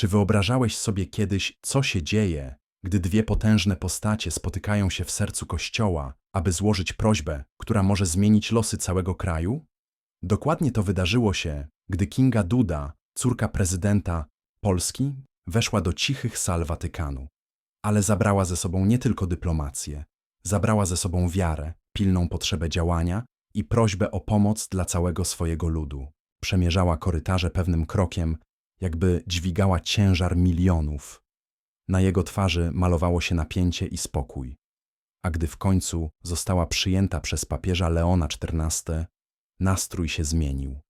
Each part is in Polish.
Czy wyobrażałeś sobie kiedyś, co się dzieje, gdy dwie potężne postacie spotykają się w sercu kościoła, aby złożyć prośbę, która może zmienić losy całego kraju? Dokładnie to wydarzyło się, gdy Kinga Duda, córka prezydenta Polski, weszła do cichych sal Watykanu. Ale zabrała ze sobą nie tylko dyplomację, zabrała ze sobą wiarę, pilną potrzebę działania i prośbę o pomoc dla całego swojego ludu. Przemierzała korytarze pewnym krokiem, jakby dźwigała ciężar milionów. Na jego twarzy malowało się napięcie i spokój. A gdy w końcu została przyjęta przez papieża Leona XIV, nastrój się zmienił.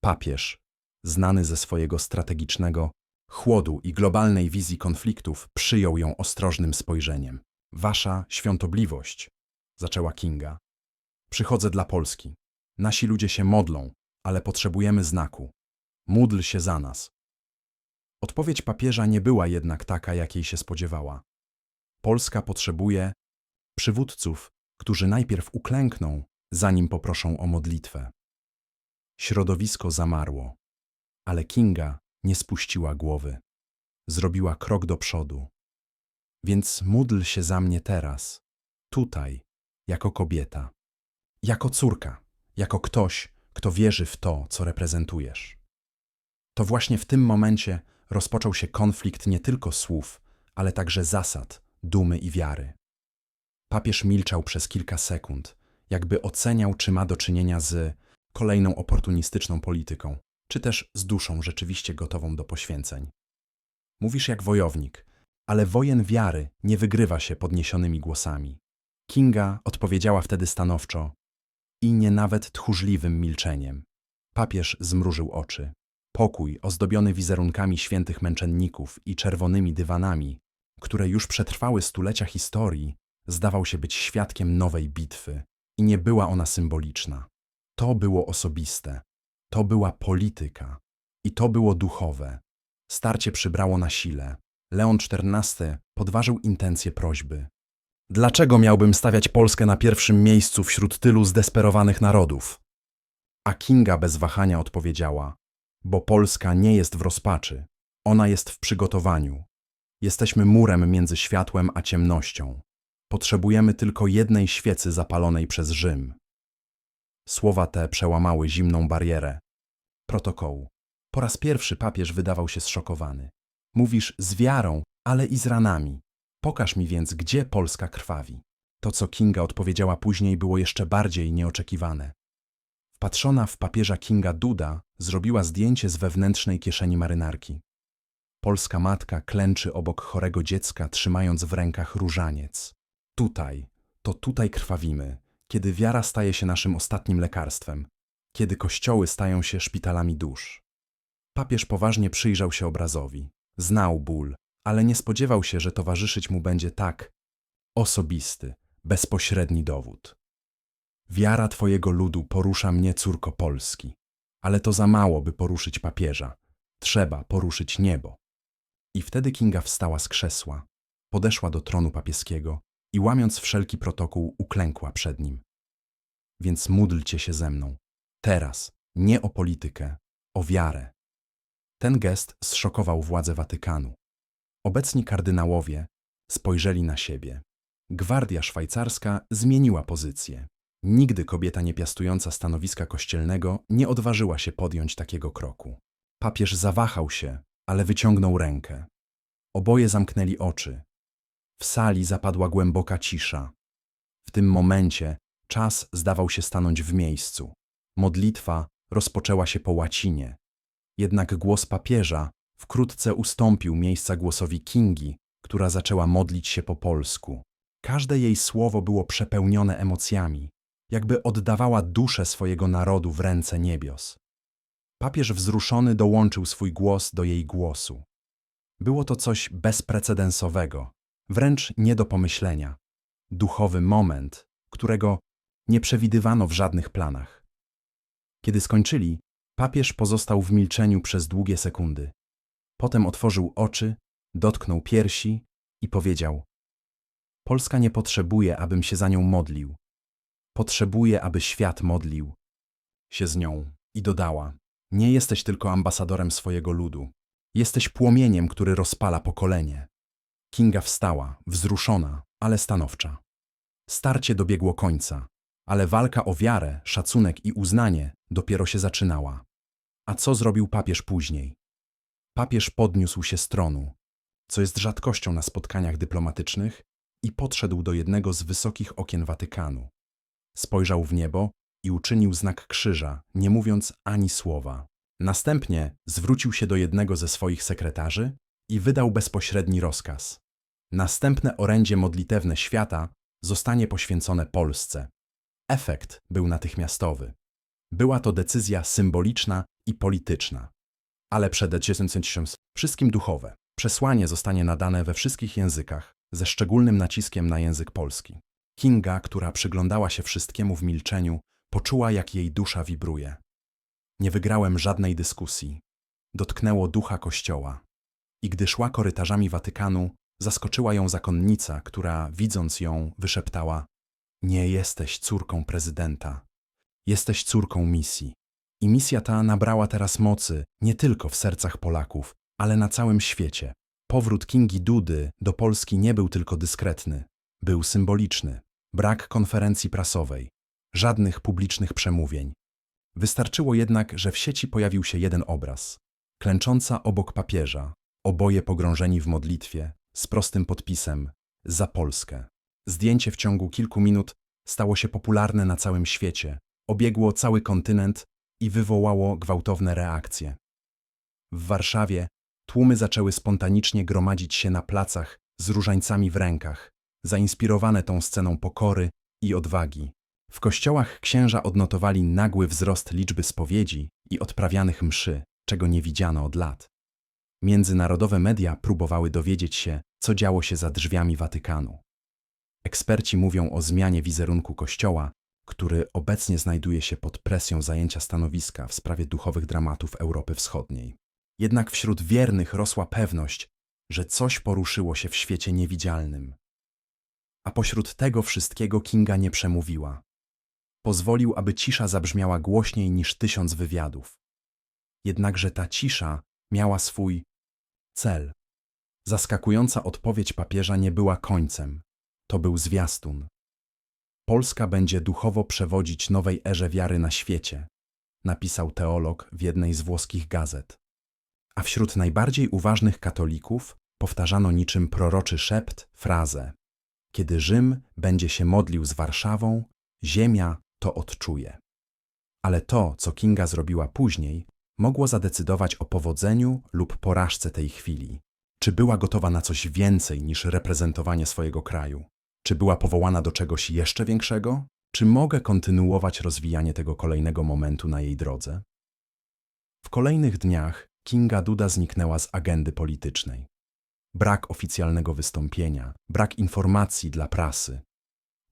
Papież, znany ze swojego strategicznego chłodu i globalnej wizji konfliktów, przyjął ją ostrożnym spojrzeniem. Wasza świątobliwość, zaczęła Kinga. Przychodzę dla Polski. Nasi ludzie się modlą, ale potrzebujemy znaku. Módl się za nas. Odpowiedź papieża nie była jednak taka, jakiej się spodziewała. Polska potrzebuje przywódców, którzy najpierw uklękną, zanim poproszą o modlitwę. Środowisko zamarło, ale Kinga nie spuściła głowy. Zrobiła krok do przodu. Więc módl się za mnie teraz, tutaj, jako kobieta, jako córka, jako ktoś, kto wierzy w to, co reprezentujesz. To właśnie w tym momencie rozpoczął się konflikt nie tylko słów, ale także zasad, dumy i wiary. Papież milczał przez kilka sekund, jakby oceniał, czy ma do czynienia z kolejną oportunistyczną polityką, czy też z duszą rzeczywiście gotową do poświęceń. Mówisz jak wojownik, ale wojen wiary nie wygrywa się podniesionymi głosami. Kinga odpowiedziała wtedy stanowczo i nie nawet tchórzliwym milczeniem. Papież zmrużył oczy. Pokój ozdobiony wizerunkami świętych męczenników i czerwonymi dywanami, które już przetrwały stulecia historii, zdawał się być świadkiem nowej bitwy i nie była ona symboliczna. To było osobiste, to była polityka i to było duchowe. Starcie przybrało na sile. Leon XIV podważył intencje prośby. Dlaczego miałbym stawiać Polskę na pierwszym miejscu wśród tylu zdesperowanych narodów? A Kinga bez wahania odpowiedziała: Bo Polska nie jest w rozpaczy, ona jest w przygotowaniu. Jesteśmy murem między światłem a ciemnością. Potrzebujemy tylko jednej świecy zapalonej przez Rzym. Słowa te przełamały zimną barierę. Protokołu. Po raz pierwszy papież wydawał się zszokowany. Mówisz z wiarą, ale i z ranami. Pokaż mi więc, gdzie Polska krwawi. To, co Kinga odpowiedziała później, było jeszcze bardziej nieoczekiwane. Wpatrzona w papieża Kinga Duda zrobiła zdjęcie z wewnętrznej kieszeni marynarki. Polska matka klęczy obok chorego dziecka, trzymając w rękach różaniec. Tutaj, to tutaj krwawimy, kiedy wiara staje się naszym ostatnim lekarstwem, kiedy kościoły stają się szpitalami dusz. Papież poważnie przyjrzał się obrazowi. Znał ból, ale nie spodziewał się, że towarzyszyć mu będzie tak osobisty, bezpośredni dowód. Wiara Twojego ludu porusza mnie, córko Polski, ale to za mało, by poruszyć papieża. Trzeba poruszyć niebo. I wtedy Kinga wstała z krzesła, podeszła do tronu papieskiego i łamiąc wszelki protokół, uklękła przed nim. Więc módlcie się ze mną. Teraz, nie o politykę, o wiarę. Ten gest zszokował władze Watykanu. Obecni kardynałowie spojrzeli na siebie. Gwardia szwajcarska zmieniła pozycję. Nigdy kobieta niepiastująca stanowiska kościelnego nie odważyła się podjąć takiego kroku. Papież zawahał się, ale wyciągnął rękę. Oboje zamknęli oczy. W sali zapadła głęboka cisza. W tym momencie czas zdawał się stanąć w miejscu. Modlitwa rozpoczęła się po łacinie. Jednak głos papieża wkrótce ustąpił miejsca głosowi Kingi, która zaczęła modlić się po polsku. Każde jej słowo było przepełnione emocjami, jakby oddawała duszę swojego narodu w ręce niebios. Papież wzruszony dołączył swój głos do jej głosu. Było to coś bezprecedensowego, wręcz nie do pomyślenia. Duchowy moment, którego nie przewidywano w żadnych planach. Kiedy skończyli, papież pozostał w milczeniu przez długie sekundy. Potem otworzył oczy, dotknął piersi i powiedział: Polska nie potrzebuje, abym się za nią modlił. Potrzebuje, aby świat modlił się z nią. I dodała: Nie jesteś tylko ambasadorem swojego ludu. Jesteś płomieniem, który rozpala pokolenie. Kinga wstała, wzruszona, ale stanowcza. Starcie dobiegło końca, ale walka o wiarę, szacunek i uznanie dopiero się zaczynała. A co zrobił papież później? Papież podniósł się z tronu, co jest rzadkością na spotkaniach dyplomatycznych, i podszedł do jednego z wysokich okien Watykanu. Spojrzał w niebo i uczynił znak krzyża, nie mówiąc ani słowa. Następnie zwrócił się do jednego ze swoich sekretarzy i wydał bezpośredni rozkaz. Następne orędzie modlitewne świata zostanie poświęcone Polsce. Efekt był natychmiastowy. Była to decyzja symboliczna i polityczna, ale przede wszystkim duchowe. Przesłanie zostanie nadane we wszystkich językach, ze szczególnym naciskiem na język polski. Kinga, która przyglądała się wszystkiemu w milczeniu, poczuła, jak jej dusza wibruje. Nie wygrałem żadnej dyskusji. Dotknęło ducha kościoła. I gdy szła korytarzami Watykanu, zaskoczyła ją zakonnica, która, widząc ją, wyszeptała: Nie jesteś córką prezydenta. Jesteś córką misji. I misja ta nabrała teraz mocy nie tylko w sercach Polaków, ale na całym świecie. Powrót Kingi Dudy do Polski nie był tylko dyskretny, był symboliczny. Brak konferencji prasowej, żadnych publicznych przemówień. Wystarczyło jednak, że w sieci pojawił się jeden obraz. Klęcząca obok papieża, oboje pogrążeni w modlitwie, z prostym podpisem za Polskę. Zdjęcie w ciągu kilku minut stało się popularne na całym świecie, obiegło cały kontynent i wywołało gwałtowne reakcje. W Warszawie tłumy zaczęły spontanicznie gromadzić się na placach z różańcami w rękach, zainspirowane tą sceną pokory i odwagi. W kościołach księża odnotowali nagły wzrost liczby spowiedzi i odprawianych mszy, czego nie widziano od lat. Międzynarodowe media próbowały dowiedzieć się, co działo się za drzwiami Watykanu. Eksperci mówią o zmianie wizerunku Kościoła, który obecnie znajduje się pod presją zajęcia stanowiska w sprawie duchowych dramatów Europy Wschodniej. Jednak wśród wiernych rosła pewność, że coś poruszyło się w świecie niewidzialnym. A pośród tego wszystkiego Kinga nie przemówiła. Pozwolił, aby cisza zabrzmiała głośniej niż tysiąc wywiadów. Jednakże ta cisza miała swój cel. Zaskakująca odpowiedź papieża nie była końcem. To był zwiastun. Polska będzie duchowo przewodzić nowej erze wiary na świecie, napisał teolog w jednej z włoskich gazet. A wśród najbardziej uważnych katolików powtarzano niczym proroczy szept frazę: Kiedy Rzym będzie się modlił z Warszawą, ziemia to odczuje. Ale to, co Kinga zrobiła później, mogło zadecydować o powodzeniu lub porażce tej chwili. Czy była gotowa na coś więcej niż reprezentowanie swojego kraju? Czy była powołana do czegoś jeszcze większego? Czy mogę kontynuować rozwijanie tego kolejnego momentu na jej drodze? W kolejnych dniach Kinga Duda zniknęła z agendy politycznej. Brak oficjalnego wystąpienia, brak informacji dla prasy.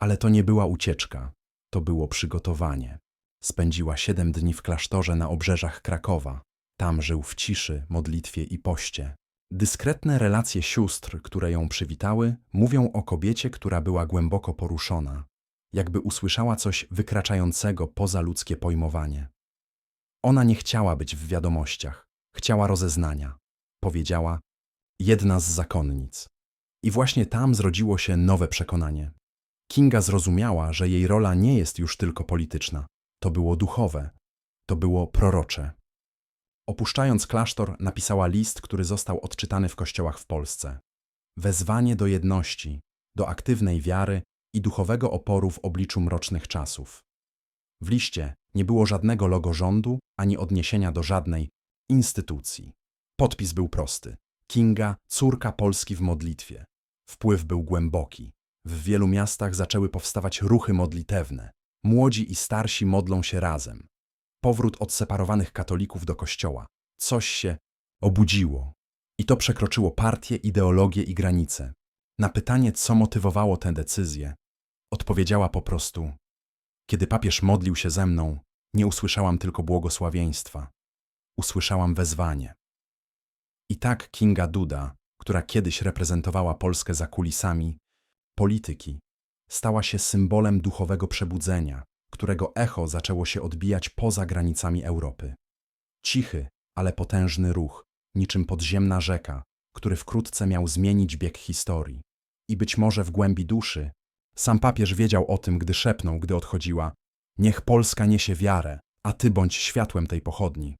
Ale to nie była ucieczka, to było przygotowanie. Spędziła siedem dni w klasztorze na obrzeżach Krakowa. Tam żył w ciszy, modlitwie i poście. Dyskretne relacje sióstr, które ją przywitały, mówią o kobiecie, która była głęboko poruszona, jakby usłyszała coś wykraczającego poza ludzkie pojmowanie. Ona nie chciała być w wiadomościach, chciała rozeznania. Powiedziała, jedna z zakonnic. I właśnie tam zrodziło się nowe przekonanie. Kinga zrozumiała, że jej rola nie jest już tylko polityczna. To było duchowe, to było prorocze. Opuszczając klasztor, napisała list, który został odczytany w kościołach w Polsce. Wezwanie do jedności, do aktywnej wiary i duchowego oporu w obliczu mrocznych czasów. W liście nie było żadnego logo rządu ani odniesienia do żadnej instytucji. Podpis był prosty. Kinga, córka Polski w modlitwie. Wpływ był głęboki. W wielu miastach zaczęły powstawać ruchy modlitewne. Młodzi i starsi modlą się razem. Powrót odseparowanych katolików do kościoła. Coś się obudziło. I to przekroczyło partie, ideologie i granice. Na pytanie, co motywowało tę decyzję, odpowiedziała po prostu: Kiedy papież modlił się ze mną, nie usłyszałam tylko błogosławieństwa. Usłyszałam wezwanie. I tak Kinga Duda, która kiedyś reprezentowała Polskę za kulisami, polityki, stała się symbolem duchowego przebudzenia, którego echo zaczęło się odbijać poza granicami Europy. Cichy, ale potężny ruch, niczym podziemna rzeka, który wkrótce miał zmienić bieg historii. I być może w głębi duszy sam papież wiedział o tym, gdy szepnął, gdy odchodziła: Niech Polska niesie wiarę, a ty bądź światłem tej pochodni.